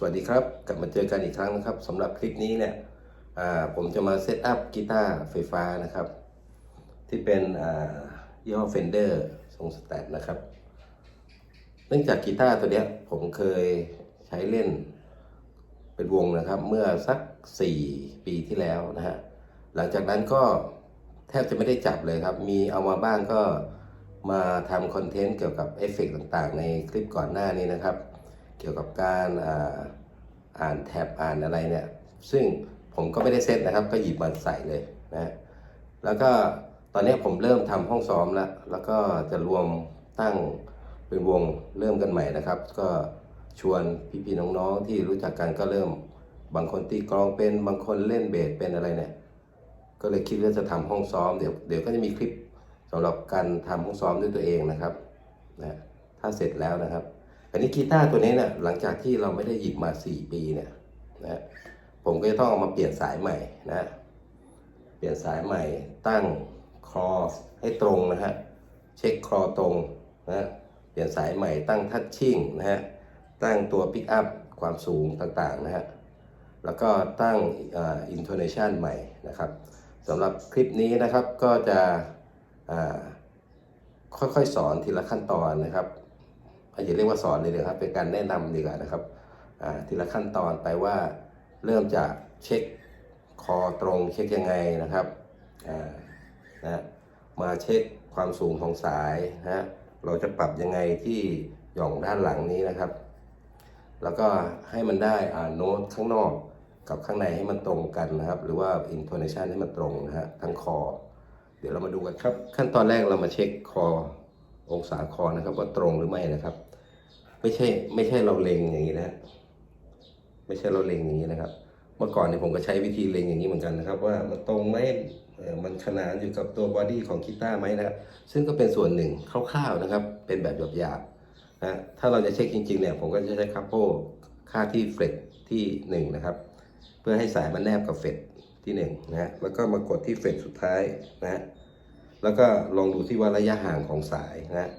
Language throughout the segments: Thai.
สวัสดีครับ กลับมาเจอกันอีกครั้งนะครับสำหรับคลิปนี้เนี่ยผมจะมาเซตอัพกีตาร์ไฟฟ้านะครับ ที่เป็นอ่ายี่ห้อ Fender ทรงสแตทนะครับ เนื่องจากกีตาร์ตัวเนี้ยผมเคยใช้เล่นเป็นวงนะครับ เมื่อสัก 4 ปีที่แล้วนะฮะหลังจากนั้นก็แทบจะไม่ได้จับเลยครับ มีเอามาบ้างก็มาทำคอนเทนต์เกี่ยวกับเอฟเฟกต์ต่างๆ ในคลิปก่อนหน้านี้นะครับ เกี่ยวกับการอ่านแท็บอ่านอะไรเนี่ย ซึ่งผมก็ไม่ได้เซตนะครับ ก็หยิบมาใส่เลยนะแล้วก็ตอนนี้ผมเริ่มทำห้องซ้อมแล้ว แล้วก็จะรวมตั้งเป็นวงเริ่มกันใหม่นะครับ ก็ชวนพี่ๆน้องๆที่รู้จักกันก็เริ่มบางคนตีกลองเป็นบางคนเล่นเบสเป็นอะไรเนี่ย ก็เลยคิดว่าจะทำห้องซ้อมเดี๋ยวเดี๋ยวก็จะมีคลิปสำหรับการทำห้องซ้อมด้วยตัวเองนะครับนะถ้าเสร็จแล้วนะครับ นนี้กีตาร์ตัวนี้เนี่ยหลังจากที่เราไม่ได้หยิบมา 4 ปีเนี่ยนะผมก็จะต้องเอามาเปลี่ยนสายใหม่นะเปลี่ยนสายใหม่ตั้งคอให้ตรงนะฮะเช็คคอตรงนะเปลี่ยนสายใหม่ตั้งทัชชิ่งนะฮะตั้งตัวปิกอัพความสูงต่างๆนะฮะแล้วก็ตั้งอินโทเนชันใหม่นะครับสำหรับคลิปนี้นะครับก็จะค่อยๆสอนทีละขั้นตอนนะครับ อย่าเรียกว่าสอนเลยนะครับเป็นการแนะนำดีกว่านะครับทีละขั้นตอนไปว่าเริ่มจากเช็คคอตรงเช็คยังไงนะครับนะมาเช็คความสูงของสายนะฮะเราจะปรับยังไงที่หย่องด้านหลังนี้นะครับ แล้วก็ให้มันได้อ่าโน้ตข้างนอกกับข้างในให้มันตรงกันนะครับ หรือว่า intonation ให้มันตรงนะฮะทั้งคอ เดี๋ยวเรามาดูกันครับ ขั้นตอนแรกเรามาเช็คคอองศาคอนะครับว่าตรงหรือไม่นะครับ ไม่ใช่ ไม่ใช่เราเล็งอย่างนี้นะไม่ใช่เราเล็งอย่างนี้นะครับ เมื่อก่อนเนี่ยผมก็ใช้วิธีเล็งอย่างนี้เหมือนกันนะครับ ว่ามันตรงไหมมันขนานอยู่กับตัวบอดี้ของกีตาร์ไหมนะครับซึ่งก็เป็นส่วนหนึ่งคร่าวๆนะครับ เป็นแบบหยาบๆนะถ้าเราจะเช็คจริงๆเนี่ยผมก็จะใช้คัพโปค่าที่เฟรตที่หนึ่งนะครับ เพื่อให้สายมันแนบกับเฟรตที่หนึ่งนะฮะแล้วก็มากดที่เฟรตสุดท้ายนะฮะแล้วก็ลองดูที่ว่าระยะห่างของสายนะ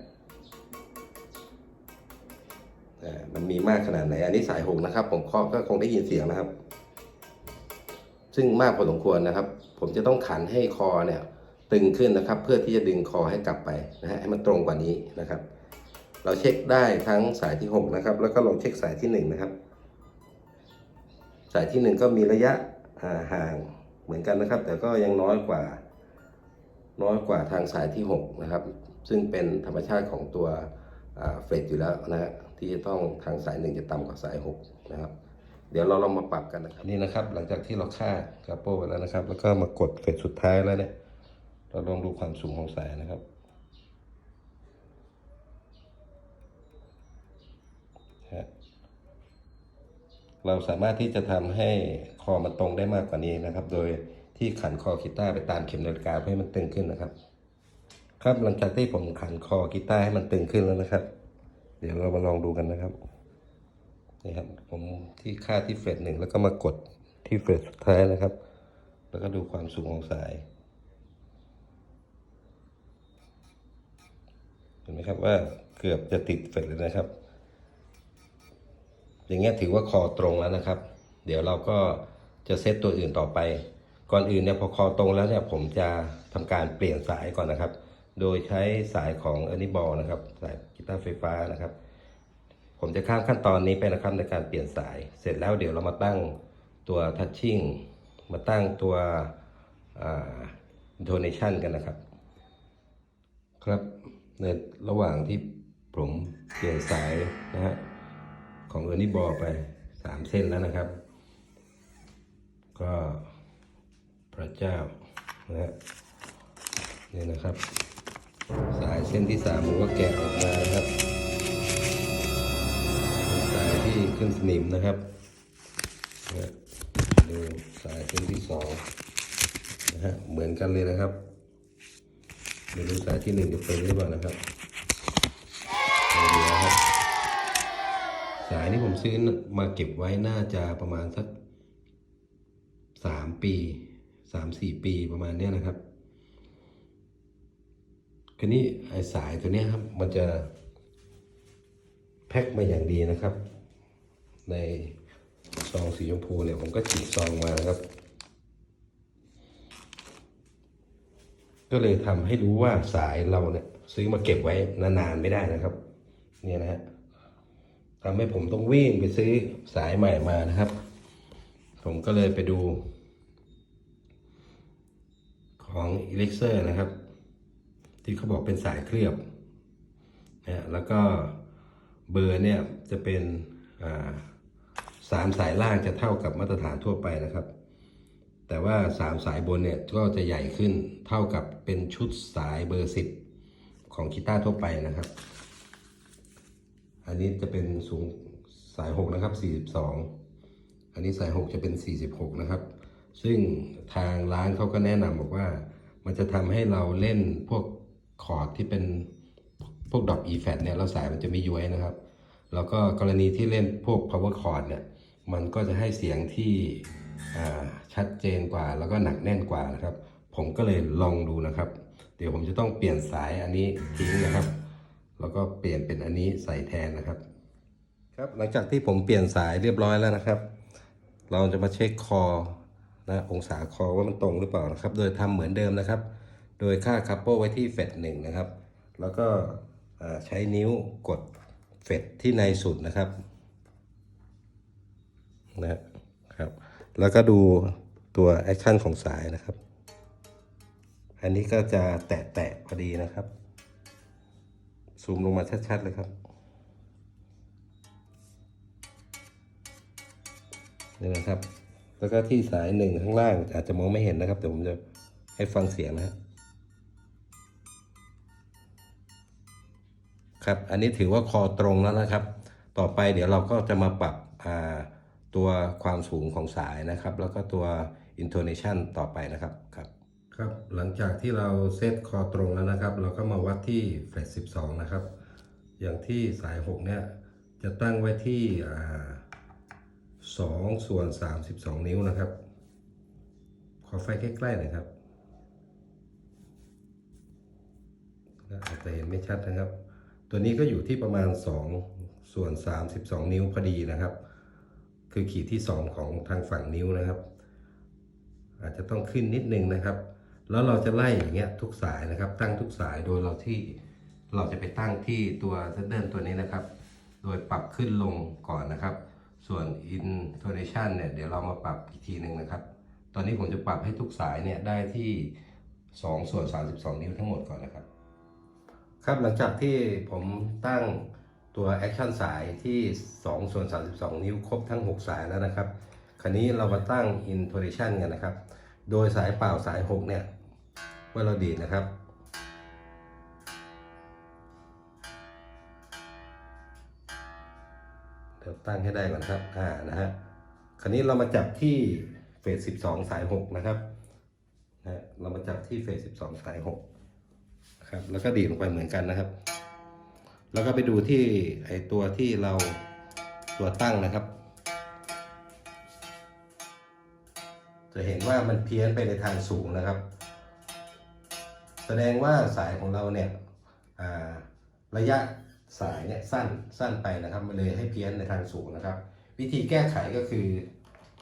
มันมีมากขนาดไหน อันนี้สายหกนะครับ ผมเคาะก็คงได้ยินเสียงนะครับ ซึ่งมากพอสมควรนะครับ ผมจะต้องขันให้คอเนี่ยตึงขึ้นนะครับ เพื่อที่จะดึงคอให้กลับไปนะฮะให้มันตรงกว่านี้นะครับ เราเช็คได้ทั้งสายที่ 6 นะครับ แล้วก็ลองเช็คสายที่ 1 นะครับ สายที่ 1 ก็มีระยะห่างเหมือนกันนะครับ แต่ก็ยังน้อยกว่า น้อยกว่าทางสายที่ 6 นะครับ ซึ่งเป็นธรรมชาติของตัวเฟรดอยู่แล้วนะฮะ ที่จะต้องทางสายหนึ่งจะต่ำกว่าสาย6นะครับ เดี๋ยวเราลองมาปรับกันนะครับนี่นะครับ หลังจากที่เราค่ากราโปไว้แล้วนะครับ แล้วก็มากดเฟรดสุดท้ายแล้วเนี่ยเราลองดูความสูงของสายนะครับเราสามารถที่จะทำให้คอมันตรงได้มากกว่านี้นะครับ โดยที่ขันคอกีตาร์ไปตามเข็มนาฬิกาเพื่อให้มันตึงขึ้นนะครับ ครับหลังจากที่ผมขันคอกีตาร์ให้มันตึงขึ้นแล้วนะครับ เดี๋ยวเรามาลองดูกันนะครับนี่ครับผมที่ค่าที่เฟรตหนึ่งแล้วก็มากดที่เฟรตสุดท้ายนะครับ แล้วก็ดูความสูงของสาย เห็นไหมครับว่าเกือบจะติดเฟรตเลยนะครับ อย่างเงี้ยถือว่าคอตรงแล้วนะครับ เดี๋ยวเราก็จะเซตตัวอื่นต่อไป ก่อนอื่นเนี่ยพอคอตรงแล้วเนี่ยผมจะทำการเปลี่ยนสายก่อนนะครับ โดยใช้สายของออร์นี่บอลนะครับสาย กีตาไฟฟ้านะครับ ผมจะข้ามขั้นตอนนี้ไปนะครับในการเปลี่ยนสาย เสร็จแล้วเดี๋ยวเรามาตั้งตัวทัชชิ่งมาตั้งตัวอินโทเนชันกันนะครับ ครับในระหว่างที่ผมเปลี่ยนสายนะฮะของเออร์นี่บอไปสามเส้นแล้วนะครับ ก็พระเจ้านะฮะนี่นะครับ สายเส้นที่สามผมก็แกะออกมานะครับ สายที่ขึ้นสนิมนะครับดูสายเส้นที่สองนะฮะเหมือนกันเลยนะครับไม่รู้สายที่หนึ่งจะเป็นหรือเปล่านะครับเอาดูนะครับ สายนี้ผมซื้อมาเก็บไว้น่าจะประมาณสักสามปีสามสี่ปีประมาณเนี้ยนะครับ คันนี้ไอสายตัวนี้ครับ มันจะแพ็คมาอย่างดีนะครับ ในซองสีชมพูเนี่ยผมก็ฉีกซองมานะครับ ก็เลยทำให้รู้ว่าสายเราเนี่ยซื้อมาเก็บไว้นานๆไม่ได้นะครับ เนี่ยนะฮะทำให้ผมต้องวิ่งไปซื้อสายใหม่มานะครับ ผมก็เลยไปดู ของ e l i x i r นะครับ ที่เขาบอกเป็นสายเคลือบนะแล้วก็เบอร์เนี่ยจะเป็นสามสายล่างจะเท่ากับมาตรฐานทั่วไปนะครับ แต่ว่าสามสายบนเนี่ยก็จะใหญ่ขึ้นเท่ากับเป็นชุดสายเบอร์สิบของกีตาร์ทั่วไปนะครับ อันนี้จะเป็นสูงสายหกนะครับสี่สิบสองอันนี้สายหกจะเป็นสี่สิบหกนะครับ ซึ่งทางร้านเขาก็แนะนำบอกว่ามันจะทำให้เราเล่นพวก คอร์ดที่เป็นพวกดอก e flat เนี่ยแล้วสายมันจะไม่ย้วยนะครับ แล้วก็กรณีที่เล่นพวก power chord เนี่ยมันก็จะให้เสียงที่ชัดเจนกว่า แล้วก็หนักแน่นกว่านะครับ ผมก็เลยลองดูนะครับ เดี๋ยวผมจะต้องเปลี่ยนสายอันนี้ทิ้งนะครับ แล้วก็เปลี่ยนเป็นอันนี้ใส่แทนนะครับ ครับหลังจากที่ผมเปลี่ยนสายเรียบร้อยแล้วนะครับ เราจะมาเช็คคอนะองศาคอว่ามันตรงหรือเปล่านะครับ โดยทำเหมือนเดิมนะครับ โดยค่าคัพโปไว้ที่เฟดหนึ่งนะครับ แล้วก็ใช้นิ้วกดเฟดที่ในสุดนะครับนะครับ แล้วก็ดูตัวแอคชั่นของสายนะครับ อันนี้ก็จะแตะๆพอดีนะครับ ซูมลงมาชัดๆเลยครับนี่นะครับ แล้วก็ที่สายหนึ่งข้างล่างอาจจะมองไม่เห็นนะครับ แต่ผมจะให้ฟังเสียงนะครับ ครับ อันนี้ถือว่าคอตรงแล้วนะครับ ต่อไปเดี๋ยวเราก็จะมาปรับตัวความสูงของสายนะครับ แล้วก็ตัว intonation ต่อไปนะครับครับ ครับ หลังจากที่เราเซตคอตรงแล้วนะครับ เราก็มาวัดที่เฟส12 นะครับ อย่างที่สาย 6 เนี่ย จะตั้งไว้ที่อ่า2ส่วน 32 นิ้วนะครับ ขอไฟใกล้ๆหน่อยครับอาจจะเห็นไม่ชัดนะครับ ตัวนี้ก็อยู่ที่ประมาณ 2 ส่วน 32 นิ้วพอดีนะครับ คือขีดที่ 2 ของทางฝั่งนิ้วนะครับ อาจจะต้องขึ้นนิดนึงนะครับ แล้วเราจะไล่อย่างเงี้ยทุกสายนะครับ ตั้งทุกสายโดยเราที่เราจะไปตั้งที่ตัวเซตเดิลตัวนี้นะครับ โดยปรับขึ้นลงก่อนนะครับ ส่วน intonation เนี่ยเดี๋ยวเรามาปรับอีกทีหนึ่งนะครับ ตอนนี้ผมจะปรับให้ทุกสายเนี่ยได้ที่ 2 ส่วน 32 นิ้วทั้งหมดก่อนนะครับ ครับหลังจากที่ผมตั้งตัว Action สายที่2ส่วน32 นิ้วครบทั้ง 6 สายแล้วนะครับ คราวนี้เรามาตั้ง Intonation กันนะครับ โดยสายเปล่าสาย 6 เนี่ยเมื่อเราดีดนะครับ เดี๋ยวตั้งให้ได้ก่อนครับ อ่านะฮะคราวนี้เรามาจับที่เฟส 12 สาย 6 นะครับนะฮะเรามาจับที่เฟส 12 สาย 6 ครับ แล้วก็ดีดลงไปเหมือนกันนะครับ แล้วก็ไปดูที่ไอตัวที่เราตัวตั้งนะครับ จะเห็นว่ามันเพี้ยนไปในทางสูงนะครับ แสดงว่าสายของเราเนี่ยระยะสายเนี่ยสั้นสั้นไปนะครับมันเลยให้เพี้ยนในทางสูงนะครับ วิธีแก้ไขก็คือ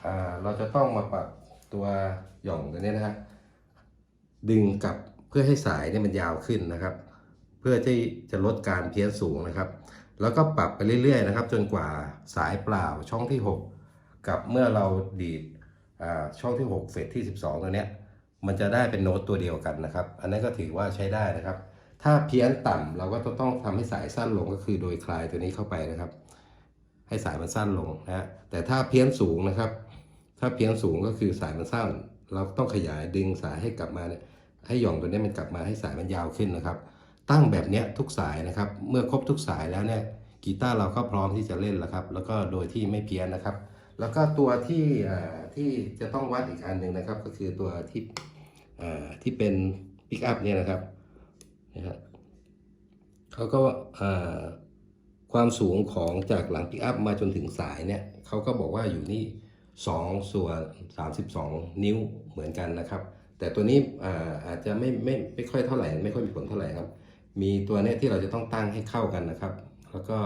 อเราจะต้องมาปรับตัวหย่องตัวนี้นะครับดึงกลับ เพื่อให้สายเนี่ยมันยาวขึ้นนะครับ เพื่อที่จะลดการเพี้ยนสูงนะครับ แล้วก็ปรับไปเรื่อยๆนะครับ จนกว่าสายเปล่าช่องที่ 6 กับเมื่อเราดีดอ่าช่องที่ 6 เฟสที่ 12 ตัวเนี้ยมันจะได้เป็นโน้ตตัวเดียวกันนะครับ อันนั้นก็ถือว่าใช้ได้นะครับ ถ้าเพี้ยนต่ำเราก็ต้องทำให้สายสั้นลงก็คือโดยคลายตัวนี้เข้าไปนะครับ ให้สายมันสั้นลงนะฮะแต่ถ้าเพี้ยนสูงนะครับ ถ้าเพี้ยนสูงก็คือสายมันสั้น เราต้องขยายดึงสายให้กลับมาเนี่ย ให้หย่องตัวนี้มันกลับมาให้สายมันยาวขึ้นนะครับ ตั้งแบบนี้ทุกสายนะครับ เมื่อครบทุกสายแล้วเนี่ยกีตาร์เราก็พร้อมที่จะเล่นแล้วครับ แล้วก็โดยที่ไม่เพี้ยนนะครับ แล้วก็ตัวที่ที่จะต้องวัดอีกอันหนึ่งนะครับ ก็คือตัวที่ที่เป็นปิกอัพเนี่ยนะครับนะฮะเขาก็ความสูงของจากหลังปิกอัพมาจนถึงสายเนี่ยเขาก็บอกว่าอยู่นี่2ส่วน32 นิ้วเหมือนกันนะครับ แต่ตัวนี้อาอาจจะไม่ไม่ไม่ค่อยเท่าไหร่ไม่ค่อยมีผลเท่าไหร่ครับ มีตัวเนี้ยที่เราจะต้องตั้งให้เข้ากันนะครับ แล้วก็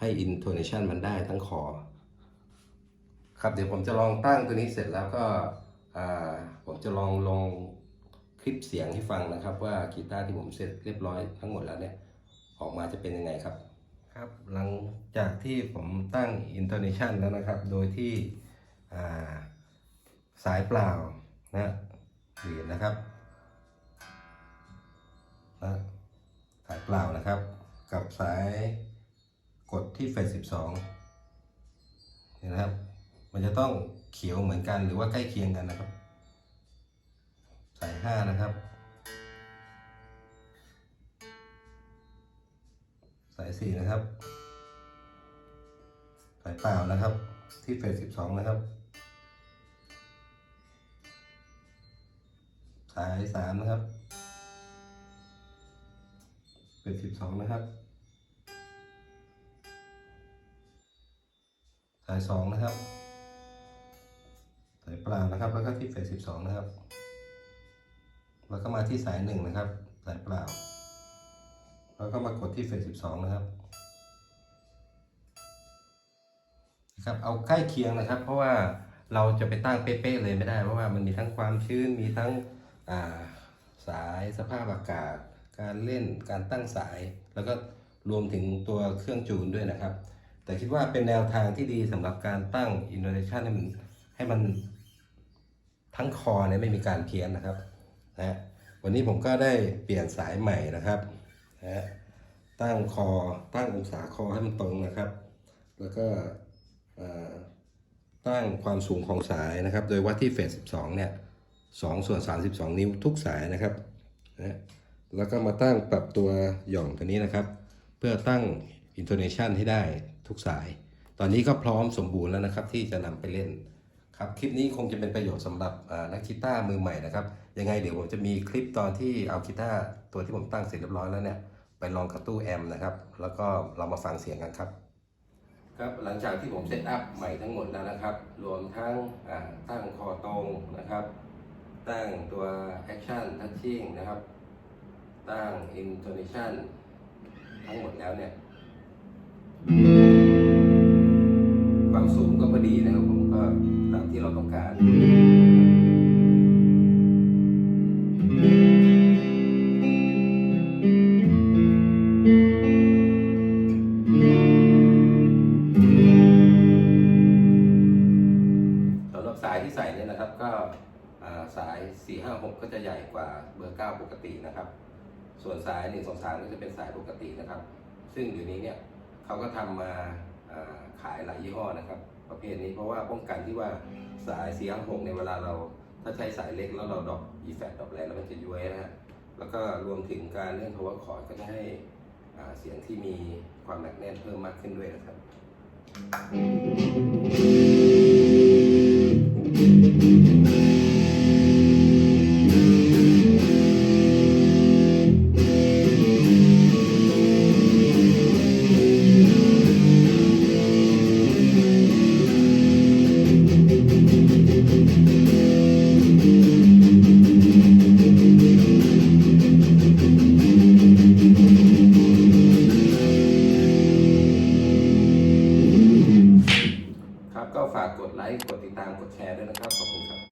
ให้ intonation มันได้ทั้งคอครับเดี๋ยวผมจะลองตั้งตัวนี้เสร็จแล้วก็ผมจะลองลองคลิปเสียงให้ฟังนะครับ ว่ากีตาร์ที่ผมเสร็จเรียบร้อยทั้งหมดแล้วเนี่ยออกมาจะเป็นยังไงครับครับหลังจากที่ผมตั้ง intonation แล้วนะครับ โดยที่สายเปล่านะ ดีดนะครับนะสายเปล่านะครับ กับสายกดที่เฟส12นี่นะครับ มันจะต้องเขียวเหมือนกันหรือว่าใกล้เคียงกันนะครับ สายห้านะครับ สายสี่นะครับ สายเปล่านะครับ ที่เฟสสิบสองนะครับ สายสามนะครับเฟสสิบสองนะครับ สายสองนะครับ สายเปล่านะครับ แล้วก็ที่เฟสสิบสองนะครับ แล้วก็มาที่สายหนึ่งนะครับ สายเปล่า แล้วก็มากดที่เฟสสิบสองนะครับครับเอาใกล้เคียงนะครับ เพราะว่าเราจะไปตั้งเป๊ะๆเลยไม่ได้ เพราะว่ามันมีทั้งความชื้นมีทั้ง สายสภาพอากาศ การเล่นการตั้งสาย แล้วก็รวมถึงตัวเครื่องจูนด้วยนะครับ แต่คิดว่าเป็นแนวทางที่ดีสำหรับการตั้ง innovation ให้มันให้มันทั้งคอเนี่ยไม่มีการเพี้ยนนะครับนะวันนี้ผมก็ได้เปลี่ยนสายใหม่นะครับนะตั้งคอตั้งองศาคอให้มันตรงนะครับ แล้วก็ตั้งความสูงของสายนะครับ โดยวัดที่เฟส 12 เนี่ย 2 ส่วน 32 นิ้วทุกสายนะครับนะแล้วก็มาตั้งปรับตัวหย่องตัวนี้นะครับ เพื่อตั้ง intonation ให้ได้ทุกสาย ตอนนี้ก็พร้อมสมบูรณ์แล้วนะครับ ที่จะนำไปเล่นครับคลิปนี้คงจะเป็นประโยชน์สำหรับนักกีตาร์มือใหม่นะครับยังไงเดี๋ยวผมจะมีคลิปตอนที่เอากีตาร์ตัวที่ผมตั้งเสร็จเรียบร้อยแล้วเนี่ยไปลองกับตู้แอมป์นะครับ แล้วก็เรามาฟังเสียงกันครับครับหลังจากที่ผมเซตอัพใหม่ทั้งหมดแล้วนะครับ รวมทั้งตั้งคอตรงนะครับ ตั้งตัว Action Touching นะครับ ตั้ง Intonation ทั้งหมดแล้วเนี่ย ความสูงก็พอดีนะครับผมก็ตามที่เราต้องการ เบอร์ 9 ปกตินะครับ ส่วนสาย 1 2 3 ก็จะเป็นสายปกตินะครับ ซึ่งเดี๋ยวนี้เนี่ยเขาก็ทำมาอ่าขายหลายยี่ห้อนะครับ ประเภทนี้เพราะว่าป้องกันที่ว่าสาย456ในเวลาเรา ถ้าใช้สายเล็กแล้วเราดรอปอีแฟดดรอปแรงแล้วมันจะย้วยนะฮะแล้วก็รวมถึงการเล่น power chord ก็จะให้เสียงที่มีความหนักแน่นเพิ่มมากขึ้นด้วยนะครับ